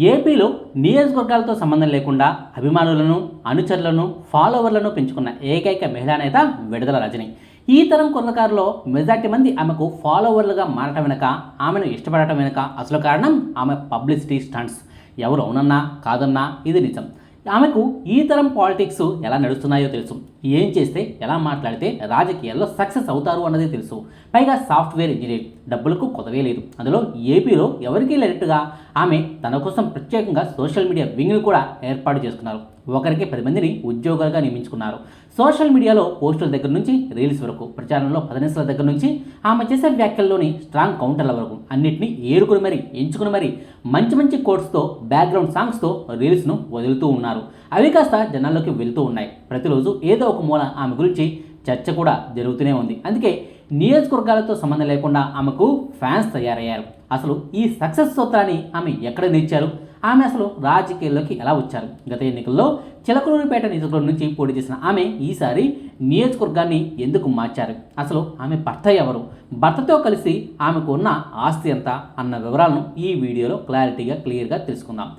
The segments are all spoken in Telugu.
ఏపీలో నియోజకవర్గాలతో సంబంధం లేకుండా అభిమానులను అనుచరులను ఫాలోవర్లను పెంచుకున్న ఏకైక మహిళా నేత విడుదల రజని. ఈ తరం కుర్రకారులో మెజార్టీ మంది ఆమెకు ఫాలోవర్లుగా మారటం వెనుక ఆమెను ఇష్టపడటం వెనుక అసలు కారణం ఆమె పబ్లిసిటీ స్టంట్స్. ఎవరు అవునన్నా కాదన్నా ఇది నిజం. ఆమెకు ఈ తరం పాలిటిక్స్ ఎలా నడుస్తున్నాయో తెలుసు. ఏం చేస్తే ఎలా మాట్లాడితే రాజకీయాల్లో సక్సెస్ అవుతారు అన్నది తెలుసు. పైగా సాఫ్ట్వేర్ ఇంజనీర్ డబ్బులకు కొదవే లేదు. అందులో ఏపీలో ఎవరికీ లేనట్టుగా ఆమె తన కోసం ప్రత్యేకంగా సోషల్ మీడియా వింగ్ను కూడా ఏర్పాటు చేసుకున్నారు. ఒకరికి పది మందిని ఉద్యోగాలుగా నియమించుకున్నారు. సోషల్ మీడియాలో పోస్టుల దగ్గర నుంచి రీల్స్ వరకు ప్రచారంలో పదనిసల దగ్గర నుంచి ఆమె చేసే వ్యాఖ్యల్లోని స్ట్రాంగ్ కౌంటర్ల వరకు అన్నింటినీ ఏరుకుని మరి ఎంచుకుని మరి మంచి మంచి కోట్స్తో బ్యాక్గ్రౌండ్ సాంగ్స్తో రీల్స్ను వదులుతూ ఉన్నారు. అవి కాస్త జనాల్లోకి వెళ్తూ ఉన్నాయి. ప్రతిరోజు ఏదో ఒక మూల ఆమె గురించి చర్చ కూడా జరుగుతూనే ఉంది. అందుకే నియోజకవర్గాలతో సంబంధం లేకుండా ఆమెకు ఫ్యాన్స్ తయారయ్యారు. అసలు ఈ సక్సెస్ సూత్రాన్ని ఆమె ఎక్కడ నేర్చారు ఆమె అసలు రాజకీయాల్లోకి ఎలా వచ్చారు? గత ఎన్నికల్లో చిలకలూరిపేట నియోజకవర్గం నుంచి పోటీ చేసిన ఆమె ఈసారి నియోజకవర్గాన్ని ఎందుకు మార్చారు? అసలు ఆమె భర్త ఎవరు? భర్తతో కలిసి ఆమెకు ఉన్న ఆస్తి ఎంత? అన్న వివరాలను ఈ వీడియోలో క్లారిటీగా క్లియర్గా తెలుసుకుందాం.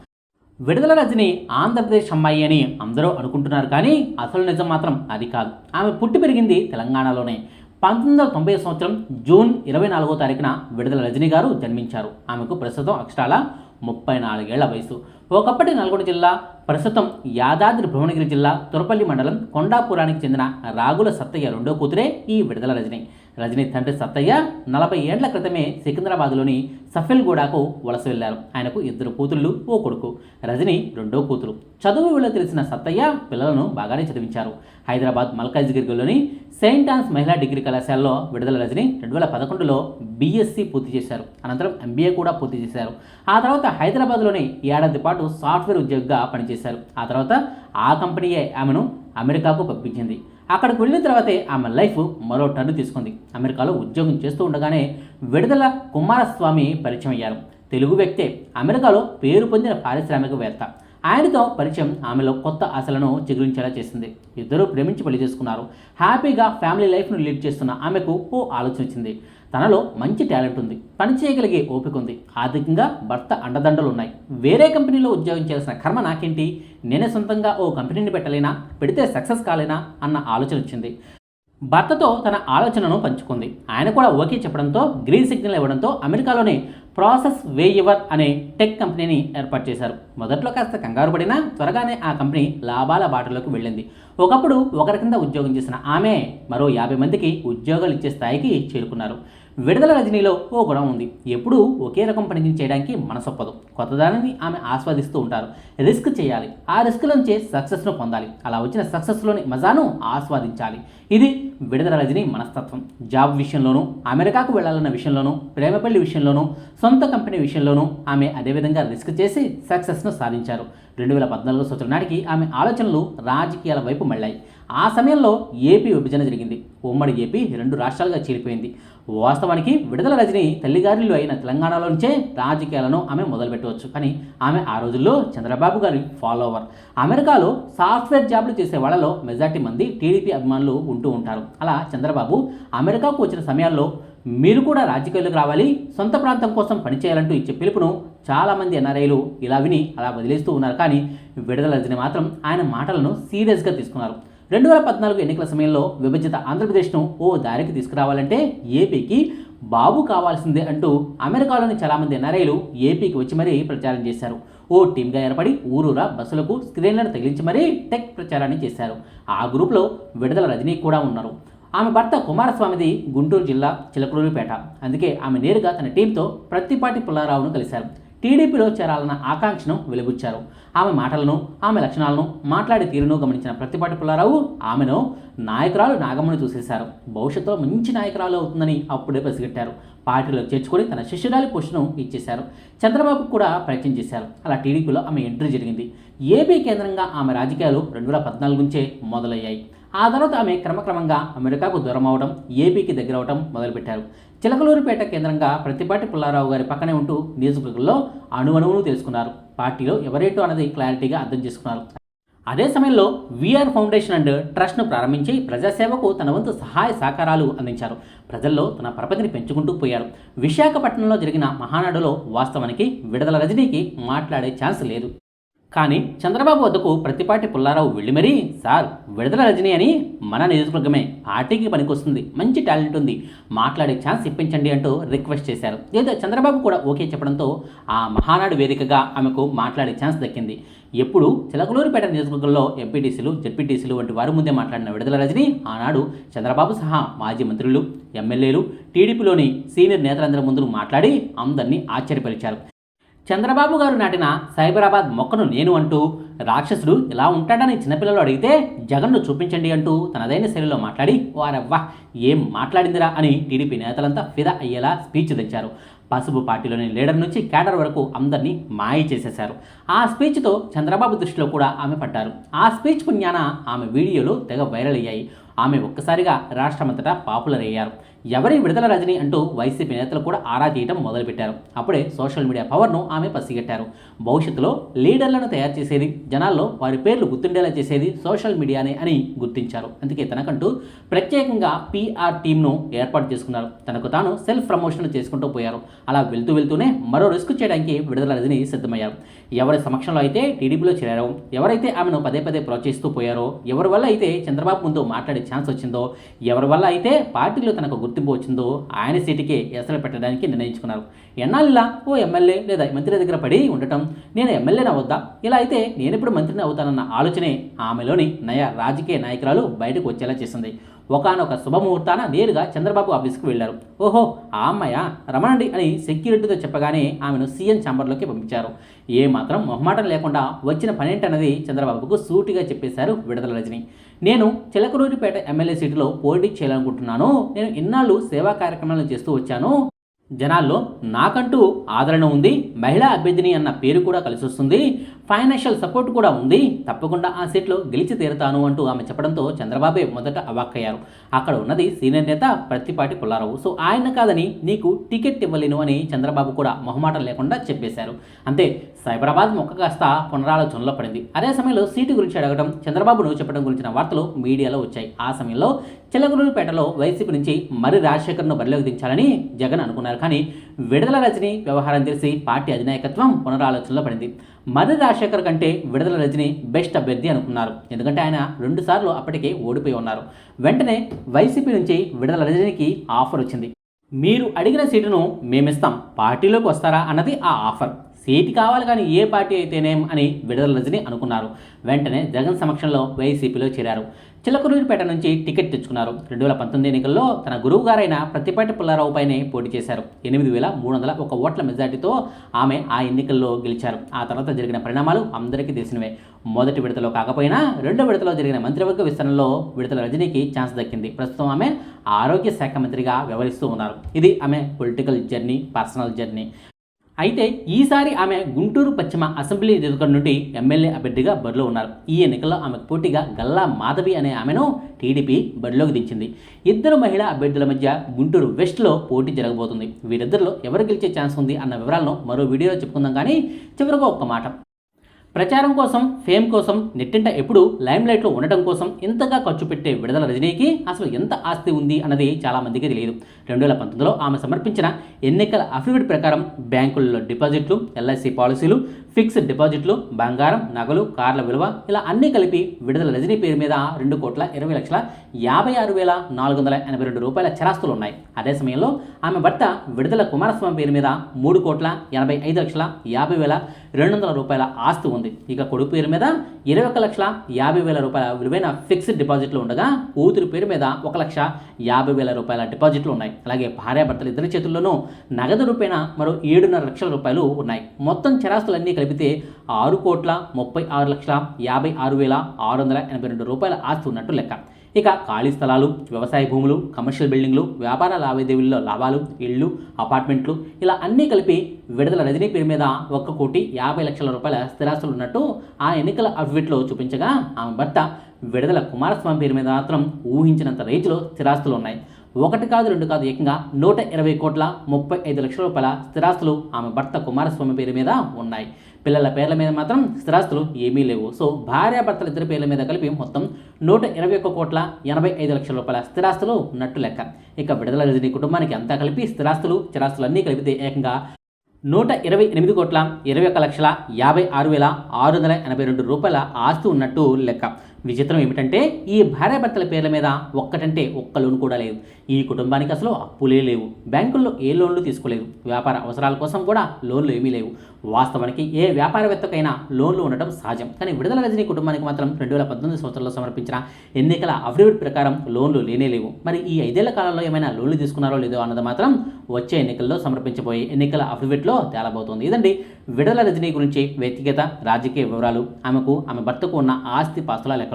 విడుదల రజని ఆంధ్రప్రదేశ్ అమ్మాయి అని అందరూ అనుకుంటున్నారు కానీ అసలు నిజం మాత్రం అది కాదు. ఆమె పుట్టి పెరిగింది తెలంగాణలోనే. పంతొమ్మిది వందల తొంభై సంవత్సరం జూన్ ఇరవై నాలుగో తారీఖున విడుదల రజని గారు జన్మించారు. ఆమెకు ప్రస్తుతం అక్షరాల ముప్పై నాలుగేళ్ళ వయసు. ఒకప్పటి నల్గొండ జిల్లా ప్రస్తుతం యాదాద్రి భువనగిరి జిల్లా తురపల్లి మండలం కొండాపురానికి చెందిన రాగుల సత్తయ్య రెండో కూతురే ఈ విడుదల రజని. రజనీ తండ్రి సత్తయ్య నలభై ఏండ్ల క్రితమే సికింద్రాబాద్లోని సఫెల్గూడకు వలస వెళ్ళారు ఆయనకు ఇద్దరు కూతుళ్ళు ఓ కొడుకు. రజని రెండో కూతురు. చదువు వీళ్ళు తెలిసిన సత్తయ్య పిల్లలను బాగానే చదివించారు. హైదరాబాద్ మల్కాజ్గిరిలోని సెయింట్ ఆన్స్ మహిళా డిగ్రీ కళాశాలలో విడుదల రజని రెండు వేల పదకొండులో బీఎస్సీ పూర్తి చేశారు. అనంతరం ఎంబీఏ కూడా పూర్తి చేశారు. ఆ తర్వాత హైదరాబాద్లోని ఏడాది పాటు సాఫ్ట్వేర్ ఉద్యోగిగా పనిచేశారు. ఆ తర్వాత ఆ కంపెనీయే ఆమెను అమెరికాకు పంపించింది. అక్కడికి వెళ్ళిన తర్వాతే ఆమె లైఫ్ మరో టర్న్ తీసుకుంది. అమెరికాలో ఉద్యోగం చేస్తూ ఉండగానే విడుదల కుమారస్వామి పరిచయం అయ్యారు. తెలుగు వ్యక్తే అమెరికాలో పేరు పొందిన పారిశ్రామికవేత్త ఆయనతో పరిచయం ఆమెలో కొత్త ఆశలను చిగురించేలా చేసింది. ఇద్దరూ ప్రేమించి పెళ్ళి చేసుకున్నారు. హ్యాపీగా ఫ్యామిలీ లైఫ్ను లీడ్ చేస్తున్న ఆమెకు ఓ ఆలోచన వచ్చింది. తనలో మంచి టాలెంట్ ఉంది. పని చేయగలిగే ఓపిక ఉంది. ఆర్థికంగా భర్త అండదండలు ఉన్నాయి వేరే కంపెనీలో ఉద్యోగం చేయాల్సిన కర్మ నాకేంటి? నేనే సొంతంగా ఓ కంపెనీని పెట్టలేనా? పెడితే సక్సెస్ కాలేనా? అన్న ఆలోచన వచ్చింది. భర్తతో తన ఆలోచనను పంచుకుంది. ఆయన కూడా ఓకే చెప్పడంతో గ్రీన్ సిగ్నల్ ఇవ్వడంతో అమెరికాలోనే ప్రాసెస్ వేయవర్ అనే టెక్ కంపెనీని ఏర్పాటు చేశారు. మొదట్లో కాస్త కంగారు పడినా త్వరగానే ఆ కంపెనీ లాభాల బాటలోకి వెళ్ళింది. ఒకప్పుడు ఒకరి కింద ఉద్యోగం చేసిన ఆమె మరో యాభై మందికి ఉద్యోగాలు ఇచ్చే స్థాయికి చేరుకున్నారు. విడుదల రజనీలో ఓ గుణం ఉంది. ఎప్పుడూ ఒకే రకం పని చేయడానికి మనసొప్పదు కొత్తదానిని ఆమె ఆస్వాదిస్తూ ఉంటారు. రిస్క్ చేయాలి. ఆ రిస్క్ నుంచే సక్సెస్ను పొందాలి. అలా వచ్చిన సక్సెస్లోని మజాను ఆస్వాదించాలి. ఇది విడుదల రజని మనస్తత్వం. జాబ్ విషయంలోనూ అమెరికాకు వెళ్ళాలన్న విషయంలోనూ ప్రేమ పెళ్ళి విషయంలోనూ సొంత కంపెనీ విషయంలోనూ ఆమె అదేవిధంగా రిస్క్ చేసి సక్సెస్ను సాధించారు. రెండు వేల పద్నాలుగు సంవత్సరం నాటికి ఆమె ఆలోచనలు రాజకీయాల వైపు మళ్ళాయి. ఆ సమయంలో ఏపీ విభజన జరిగింది. ఉమ్మడి ఏపీ రెండు రాష్ట్రాలుగా చీలిపోయింది వాస్తవానికి విడుదల రజని తల్లిగారులు అయిన తెలంగాణలో నుంచే రాజకీయాలను ఆమె మొదలుపెట్టవచ్చు. కానీ ఆమె ఆ రోజుల్లో చంద్రబాబు గారి ఫాలోవర్. అమెరికాలో సాఫ్ట్వేర్ జాబ్లు చేసే వాళ్ళలో మెజార్టీ మంది టీడీపీ అభిమానులు ఉంటూ ఉంటారు. అలా చంద్రబాబు అమెరికాకు వచ్చిన సమయాల్లో మీరు కూడా రాజకీయాల్లోకి రావాలి సొంత ప్రాంతం కోసం పనిచేయాలంటూ ఇచ్చే పిలుపును చాలామంది ఎన్ఆర్ఐలు ఇలా విని అలా వదిలేస్తూ ఉన్నారు. కానీ విడుదల రజని మాత్రం ఆయన మాటలను సీరియస్గా తీసుకున్నారు. రెండు వేల పద్నాలుగు ఎన్నికల సమయంలో విభజిత ఆంధ్రప్రదేశ్ను ఓ దారికి తీసుకురావాలంటే ఏపీకి బాబు కావాల్సిందే అంటూ అమెరికాలోని చాలామంది ఎన్ఆర్ఐలు ఏపీకి వచ్చి మరీ ప్రచారం చేశారు. ఓ టీమ్గా ఏర్పడి ఊరూరా బస్సులకు స్క్రీన్లను తగిలించి మరీ టెక్ ప్రచారాన్ని చేశారు. ఆ గ్రూప్లో విడుదల రజనీ కూడా ఉన్నారు. ఆమె భర్త కుమారస్వామిది గుంటూరు జిల్లా చిలకలూరిపేట. అందుకే ఆమె నేరుగా తన టీంతో ప్రత్తిపాటి పుల్లారావును కలిశారు. టీడీపీలో చేరాలన్న ఆకాంక్షను వెలుబుచ్చారు. ఆమె మాటలను ఆమె లక్షణాలను మాట్లాడే తీరును గమనించిన ప్రతిపాటి పుల్లారావు ఆమెను నాయకురాలు నాగమ్మను చూసేశారు. భవిష్యత్తులో మంచి నాయకురాలు అవుతుందని అప్పుడే పసిగట్టారు పార్టీలో చేర్చుకొని తన శిష్యురాలి పోస్టును ఇచ్చేశారు. చంద్రబాబు కూడా ప్రయత్నం చేశారు. అలా టీడీపీలో ఆమె ఎంట్రీ జరిగింది. ఏపీ కేంద్రంగా ఆమె రాజకీయాలు రెండు వేల పద్నాలుగు నుంచే మొదలయ్యాయి. ఆ తర్వాత ఆమె క్రమక్రమంగా అమెరికాకు దూరం అవడం ఏపీకి దగ్గర అవడం మొదలుపెట్టారు. చిలకలూరుపేట కేంద్రంగా ప్రతిపాటి పుల్లారావు గారి పక్కనే ఉంటూ నియోజకవర్గంలో అణువణువును తెలుసుకున్నారు. పార్టీలో ఎవరేటు అన్నది క్లారిటీగా అర్థం చేసుకున్నారు. అదే సమయంలో విఆర్ ఫౌండేషన్ అండ్ ట్రస్ట్ను ప్రారంభించి ప్రజాసేవకు తన వంతు సహాయ సహకారాలు అందించారు. ప్రజల్లో తన పరపతిని పెంచుకుంటూ పోయారు. విశాఖపట్నంలో జరిగిన మహానాడులో వాస్తవానికి విడుదల రజనీకి మాట్లాడే ఛాన్స్ లేదు. కానీ చంద్రబాబు వద్దకు ప్రతిపాటి పుల్లారావు వెళ్ళి మరీ సార్ విడుదల రజనీ అని మన నియోజకవర్గమే. పార్టీకి పనికొస్తుంది. మంచి టాలెంట్ ఉంది. మాట్లాడే ఛాన్స్ ఇప్పించండి అంటూ రిక్వెస్ట్ చేశారు. ఏదో చంద్రబాబు కూడా ఓకే చెప్పడంతో ఆ మహానాడు వేదికగా ఆమెకు మాట్లాడే ఛాన్స్ దక్కింది. ఎప్పుడు చిలకలూరుపేట నియోజకవర్గంలో ఎంపీటీసీలు జెడ్పీటీసీలు వంటి వారి ముందే మాట్లాడిన విడుదల రజని ఆనాడు చంద్రబాబు సహా మాజీ మంత్రులు ఎమ్మెల్యేలు టీడీపీలోని సీనియర్ నేతలందరి ముందు మాట్లాడి అందరినీ ఆశ్చర్యపరిచారు. చంద్రబాబు గారు నాటిన సైబరాబాద్ మొక్కను నేను అంటూ రాక్షసుడు ఇలా ఉంటాడని చిన్నపిల్లలు అడిగితే జగన్ను చూపించండి అంటూ తనదైన శైలిలో మాట్లాడి వారవ్వా ఏం మాట్లాడిందిరా? అని టీడీపీ నేతలంతా ఫిదా అయ్యేలా స్పీచ్ తెచ్చారు. పసుపు పార్టీలోని లీడర్ నుంచి క్యాడర్ వరకు అందరినీ మాయ చేసేశారు. ఆ స్పీచ్తో చంద్రబాబు దృష్టిలో కూడా ఆమె పడ్డారు. ఆ స్పీచ్ పుణ్యాన ఆమె వీడియోలు తెగ వైరల్ అయ్యాయి. ఆమె ఒక్కసారిగా రాష్ట్రమంతటా పాపులర్ అయ్యారు. ఎవరి విడుదల రజని అంటూ వైసీపీ నేతలు కూడా ఆరా తీయటం మొదలుపెట్టారు. అప్పుడే సోషల్ మీడియా పవర్ను ఆమె పసిగట్టారు. భవిష్యత్తులో లీడర్లను తయారు చేసేది జనాల్లో వారి పేర్లు గుర్తుండేలా చేసేది సోషల్ మీడియానే అని గుర్తించారు. అందుకే తనకంటూ ప్రత్యేకంగా పీఆర్ టీంను ఏర్పాటు చేసుకున్నారు. తనకు తాను సెల్ఫ్ ప్రమోషన్ చేసుకుంటూ పోయారు. అలా వెళ్తూ వెళ్తూనే మరో రిస్క్ చేయడానికి విడుదల రజని సిద్ధమయ్యారు. ఎవరి సమక్షంలో అయితే టీడీపీలో చేరారో ఎవరైతే ఆమెను పదే పదే ప్రోత్సహిస్తూ పోయారో ఎవరి వల్ల అయితే చంద్రబాబు ముందు మాట్లాడే ఛాన్స్ వచ్చిందో ఎవరి వల్ల అయితే పార్టీలో తనకు గుర్తింపు వచ్చిందో ఆయన సీటుకే ఎసలు పెట్టడానికి నిర్ణయించుకున్నారు. ఎన్నాళ్ళ ఓ ఎమ్మెల్యే లేదా మంత్రి దగ్గర పడి ఉండటం నేను ఎమ్మెల్యేని అవుద్దా? ఇలా అయితే నేను ఇప్పుడు మంత్రిని అవుతానన్న ఆలోచనే ఆమెలోని నయా రాజకీయ నాయకురాలు బయటకు వచ్చేలా చేసింది. ఒకనొక శుభముహూర్తాన నేరుగా చంద్రబాబు ఆఫీస్కి వెళ్ళారు ఓహో ఆ అమ్మాయ? రమణండి అని సెక్యూరిటీతో చెప్పగానే ఆమెను సీఎం ఛాంబర్లోకి పంపించారు. ఏమాత్రం మొహమాటం లేకుండా వచ్చిన పనేంటన్నది చంద్రబాబుకు సూటిగా చెప్పేశారు విడుదల రజని. నేను చిలకరూరిపేట ఎమ్మెల్యే సీటులో పోటీ చేయాలనుకుంటున్నాను. నేను ఇన్నాళ్ళు సేవా కార్యక్రమాలు చేస్తూ వచ్చాను. జనాల్లో నాకంటూ ఆదరణ ఉంది. మహిళా అభ్యర్థిని అన్న పేరు కూడా కలిసి వస్తుంది ఫైనాన్షియల్ సపోర్ట్ కూడా ఉంది. తప్పకుండా ఆ సీట్లో గెలిచి తీరుతాను అంటూ ఆమె చెప్పడంతో చంద్రబాబే మొదట అవాక్కయ్యారు. అక్కడ ఉన్నది సీనియర్ నేత ప్రత్తిపాటి పుల్లారావు. సో ఆయన కాదని నీకు టికెట్ ఇవ్వలేను అని చంద్రబాబు కూడా మొహమాటం లేకుండా చెప్పేశారు. అంతే సైబరాబాద్ మొక్క కాస్త పునరాలోచనలో పడింది. అదే సమయంలో సీటు గురించి అడగడం చంద్రబాబును చెప్పడం గురించిన వార్తలు మీడియాలో వచ్చాయి. ఆ సమయంలో చిలకలూరుపేటలో వైసీపీ నుంచి మరి రాజశేఖర్ను బరిలోకి దించాలని జగన్ అనుకున్నారు. కానీ విడుదల రజని వ్యవహారం తెలిసి పార్టీ అధినాయకత్వం పునరాలోచనలో పడింది. మర్రి రాజశేఖర్ కంటే విడుదల రజని బెస్ట్ అభ్యర్థి అనుకున్నారు. ఎందుకంటే ఆయన రెండుసార్లు అప్పటికే ఓడిపోయి ఉన్నారు. వెంటనే వైసీపీ నుంచి విడుదల రజనికి ఆఫర్ వచ్చింది. మీరు అడిగిన సీటును మేమిస్తాం. పార్టీలోకి వస్తారా అన్నది ఆ ఆఫర్. సీటు కావాలి కానీ ఏ పార్టీ అయితేనేం అని విడుదల రజని అనుకున్నారు. వెంటనే జగన్ సమక్షంలో వైసీపీలో చేరారు. చిలకలూరిపేట నుంచి టికెట్ తెచ్చుకున్నారు. రెండు వేల పంతొమ్మిది ఎన్నికల్లో తన గురువు గారైన ప్రతిపాటి పుల్లారావు పైనే పోటీ చేశారు. ఎనిమిది వేల మూడు వందల ఒక ఓట్ల మెజార్టీతో ఆమె ఆ ఎన్నికల్లో గెలిచారు. ఆ తర్వాత జరిగిన పరిణామాలు అందరికీ తెలిసినవే. మొదటి విడతలో కాకపోయినా రెండో విడతలో జరిగిన మంత్రివర్గ విస్తరణలో విడతల రజనీకి ఛాన్స్ దక్కింది. ప్రస్తుతం ఆమె ఆరోగ్య శాఖ మంత్రిగా వ్యవహరిస్తూ ఉన్నారు. ఇది ఆమె పొలిటికల్ జర్నీ పర్సనల్ జర్నీ. అయితే ఈసారి ఆమె గుంటూరు పశ్చిమ అసెంబ్లీ నియోజకవర్గం నుండి ఎమ్మెల్యే అభ్యర్థిగా బరిలో ఉన్నారు. ఈ ఎన్నికల్లో ఆమెకు పోటీగా గల్లా మాధవి అనే ఆమెను టీడీపీ బరిలోకి దించింది. ఇద్దరు మహిళా అభ్యర్థుల మధ్య గుంటూరు వెస్ట్లో పోటీ జరగబోతుంది. వీరిద్దరిలో ఎవరు గెలిచే ఛాన్స్ ఉంది అన్న వివరాలను మరో వీడియోలో చెప్పుకుందాం కానీ చివరిగా ఒక్క మాట. ప్రచారం కోసం ఫేమ్ కోసం నెట్టింట ఎప్పుడు లైమ్లైట్లో ఉండటం కోసం ఇంతగా ఖర్చు పెట్టే విడుదల రజనీకి అసలు ఎంత ఆస్తి ఉంది అన్నది చాలా మందికి తెలియదు. రెండు వేల పంతొమ్మిదిలో ఆమె సమర్పించిన ఎన్నికల అఫిడవిట్ ప్రకారం బ్యాంకుల్లో డిపాజిట్లు ఎల్ఐసి పాలసీలు ఫిక్స్డ్ డిపాజిట్లు బంగారం నగలు కార్ల విలువ ఇలా అన్నీ కలిపి విడుదల రజనీ పేరు మీద రెండు కోట్ల ఇరవై లక్షల యాభై ఆరు వేల నాలుగు వందల ఎనభై రెండు రూపాయల చరాస్తులు ఉన్నాయి. అదే సమయంలో ఆమె భర్త విడుదల కుమారస్వామి పేరు మీద మూడు కోట్ల ఎనభై ఐదు లక్షల యాభై వేల రెండు వందల రూపాయల ఆస్తి ఉంది. ఇక కొడుకు పేరు మీద ఇరవై ఒక లక్షల యాభై వేల రూపాయల విలువైన ఫిక్స్డ్ డిపాజిట్లు ఉండగా కూతురు పేరు మీద ఒక లక్ష యాభై వేల రూపాయల డిపాజిట్లు ఉన్నాయి. అలాగే భార్యాభర్తలు ఇద్దరి చేతుల్లోనూ నగదు రూపేణ మరో ఏడున్నర లక్షల రూపాయలు ఉన్నాయి. మొత్తం చరాస్తులన్నీ కలిపితే ఆరు కోట్ల ముప్పై ఆరు లక్షల యాభై ఆరు వేల ఆరు వందల ఎనభై రెండు రూపాయల ఆస్తి ఉన్నట్టు లెక్క. ఇక ఖాళీ స్థలాలు వ్యవసాయ భూములు కమర్షియల్ బిల్డింగ్లు వ్యాపార లావాదేవీల్లో లాభాలు ఇళ్ళు అపార్ట్మెంట్లు ఇలా అన్నీ కలిపి విడుదల రజనీ పేరు మీద ఒక్క కోటి యాభై లక్షల రూపాయల స్థిరాస్తులు ఉన్నట్టు ఆ ఎన్నికల అఫిడవిట్లో చూపించగా ఆమె భర్త విడుదల కుమారస్వామి పేరు మీద మాత్రం ఊహించినంత రీతిలో స్థిరాస్తులు ఉన్నాయి. ఒకటి కాదు రెండు కాదు ఏకంగా నూట ఇరవై కోట్ల ముప్పై ఐదు లక్షల రూపాయల స్థిరాస్తులు ఆమె భర్త కుమారస్వామి పేరు మీద ఉన్నాయి. పిల్లల పేర్ల మీద మాత్రం స్థిరాస్తులు ఏమీ లేవు. సో భార్యాభర్తల ఇద్దరి పేర్ల మీద కలిపి మొత్తం నూట ఇరవై ఒక్క కోట్ల ఎనభై ఐదు లక్షల రూపాయల స్థిరాస్తులు నట్టు లెక్క. ఇక విడుదల రజనీ కుటుంబానికి అంతా కలిపి స్థిరాస్తులు చిరాస్తులు అన్నీ కలిపితే ఏకంగా నూట ఇరవై ఎనిమిది కోట్ల ఇరవై ఒక్క లక్షల యాభై ఆరు వేల ఆరు వందల ఎనభై రెండు రూపాయల ఆస్తి ఉన్నట్టు లెక్క. విచిత్రం ఏమిటంటే ఈ భార్యాభర్తల పేర్ల మీద ఒక్కటంటే ఒక్క లోన్ కూడా లేదు. ఈ కుటుంబానికి అసలు అప్పులే లేవు. బ్యాంకుల్లో ఏ లోన్లు తీసుకోలేదు. వ్యాపార అవసరాల కోసం కూడా లోన్లు ఏమీ లేవు. వాస్తవానికి ఏ వ్యాపారవేత్తకైనా లోన్లు ఉండటం సహజం. కానీ విడుదల రజనీ కుటుంబానికి మాత్రం రెండు వేల పద్దెనిమిది సంవత్సరంలో సమర్పించిన ఎన్నికల అఫిడవిట్ ప్రకారం లోన్లు లేనే లేవు. మరి ఈ ఐదేళ్ళ కాలంలో ఏమైనా లోన్లు తీసుకున్నారో లేదో అన్నది మాత్రం వచ్చే ఎన్నికల్లో సమర్పించబోయే ఎన్నికల అఫిడవిట్లో తేలబోతోంది. ఇదండి విడుదల రజనీ గురించి వ్యక్తిగత రాజకీయ వివరాలు. ఆమెకు ఆమె భర్తకు ఉన్న ఆస్తి పాస్తుల లెక్కలు.